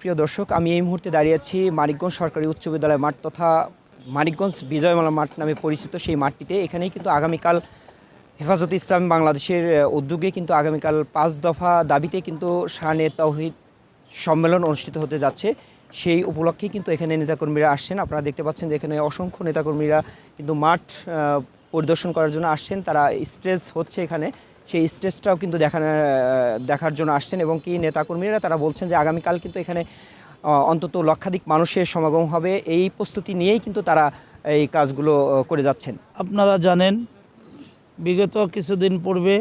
প্রিয় দর্শক, আমি এই মুহূর্তে দাঁড়িয়ে আছি মানিকগঞ্জ সরকারি উচ্চ বিদ্যালয় মাঠ তথা মানিকগঞ্জ বিজয়মালা মাঠ নামে পরিচিত সেই মাঠটিতে। এখানেই কিন্তু আগামীকাল হেফাজত ইসলাম বাংলাদেশের উদ্যোগে কিন্তু আগামীকাল পাঁচ দফা দাবিতে কিন্তু শানে তৌহিদ সম্মেলন অনুষ্ঠিত হতে যাচ্ছে। সেই উপলক্ষে কিন্তু এখানে নেতাকর্মীরা আসছেন। আপনারা দেখতে পাচ্ছেন যে এখানে অসংখ্য নেতাকর্মীরা কিন্তু মাঠ পরিদর্শন করার জন্য আসছেন। তারা স্ট্রেস হচ্ছে এখানে। সেই স্টেজটাও কিন্তু দেখানো দেখার জন্য আসছেন এবং কি নেতাকর্মীরা, তারা বলছেন যে আগামীকাল কিন্তু এখানে অন্তত লক্ষাধিক মানুষের সমাগম হবে। এই প্রস্তুতি নিয়েই কিন্তু তারা এই কাজগুলো করে যাচ্ছেন। আপনারা জানেন, বিগত কিছুদিন পূর্বে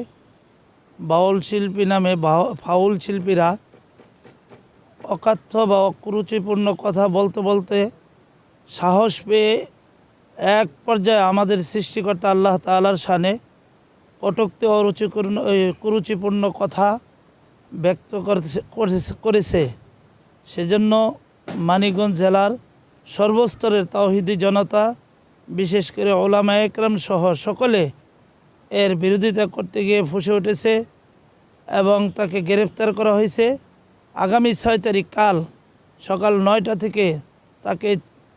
বাউল শিল্পী নামে ফাউল শিল্পীরা অকাথ্য বা অকুরুচিপূর্ণ কথা বলতে বলতে সাহস পেয়ে এক পর্যায়ে আমাদের সৃষ্টিকর্তা আল্লাহ তাআলার শানে কটুক্তি অরুচিপূর্ণ কুরুচিপূর্ণ কথা ব্যক্ত করেছে- সেজন্য মানিকগঞ্জ জেলার সর্বস্তরের তাওহিদি জনতা, বিশেষ করে ওলামা একরাম সহ সকলে এর বিরোধিতা করতে গিয়ে ফুসে উঠেছে এবং তাকে গ্রেফতার করা হয়েছে। আগামী ছয় তারিখ কাল সকাল নয়টা থেকে তাকে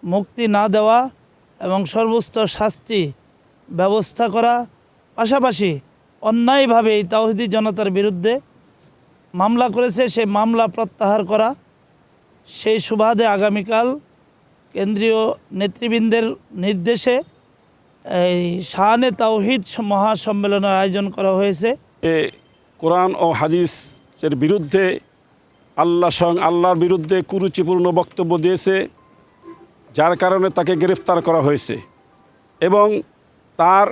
মুক্তি না দেওয়া এবং সর্বোচ্চ শাস্তি ব্যবস্থা করা পাশাপাশি অন্যায়ভাবে এই তাওহিদি জনতার বিরুদ্ধে মামলা করেছে, সেই মামলা প্রত্যাহার করা, সেই সুবাদে আগামীকাল কেন্দ্রীয় নেতৃবৃন্দের নির্দেশে এই শাহানে তাওহিদ মহাসম্মেলনের আয়োজন করা হয়েছে। কোরআন ও হাদিসের বিরুদ্ধে আল্লাহ সং আল্লাহর বিরুদ্ধে কুরুচিপূর্ণ বক্তব্য দিয়েছে, যার কারণে তাকে গ্রেফতার করা হয়েছে এবং তার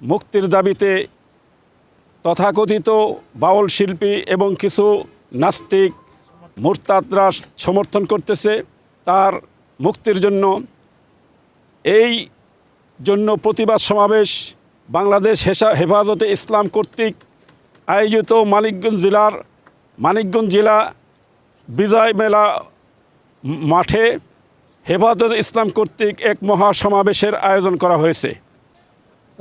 মুক্তির দাবিতে তথাকথিত বাউল শিল্পী এবং কিছু নাস্তিক মোরতাদরা সমর্থন করতেছে তার মুক্তির জন্য। এই জন্য প্রতিবাদ সমাবেশ বাংলাদেশ হেসা, হেফাজতে ইসলাম কর্তৃক আয়োজিত মানিকগঞ্জ জেলার, মানিকগঞ্জ জেলা বিজয় মেলা মাঠে হেফাজত ইসলাম কর্তৃক এক মহা সমাবেশের আয়োজন করা হয়েছে।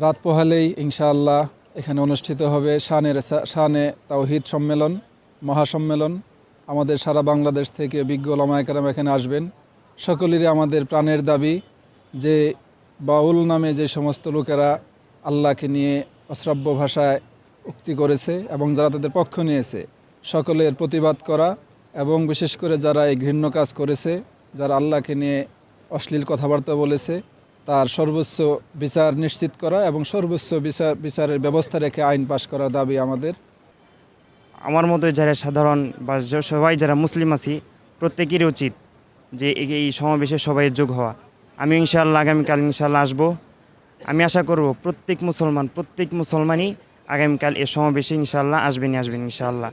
রাত পোহালেই ইনশাআল্লাহ এখানে অনুষ্ঠিত হবে শানের শানে তাওহিদ সম্মেলন, মহাসম্মেলন। আমাদের সারা বাংলাদেশ থেকে বিজ্ঞ লামায়কারাম এখানে আসবেন। সকলেরই আমাদের প্রাণের দাবি যে বাউল নামে যে সমস্ত লোকেরা আল্লাহকে নিয়ে অশ্রাব্য ভাষায় উক্তি করেছে এবং যারা তাদের পক্ষ নিয়েছে, সকলের প্রতিবাদ করা এবং বিশেষ করে যারা এই ঘৃণ্য কাজ করেছে, যারা আল্লাহকে নিয়ে অশ্লীল কথাবার্তা বলেছে তার সর্বোচ্চ বিচার নিশ্চিত করা এবং সর্বোচ্চ বিচার, বিচারের ব্যবস্থা রেখে আইন পাশ করা দাবি আমাদের। আমার মতো যারা সাধারণ বা সবাই যারা মুসলিম আছি, প্রত্যেকেরই উচিত যে এই- সমাবেশে সবাই যোগ হওয়া। আমি ইনশাআল্লাহ আগামীকাল ইনশাআল্লাহ আসব। আমি আশা করব প্রত্যেক মুসলমান, প্রত্যেক মুসলমানই আগামীকাল এ সমাবেশে ইনশাআল্লাহ আসবেনই আসবেন ইনশাআল্লাহ।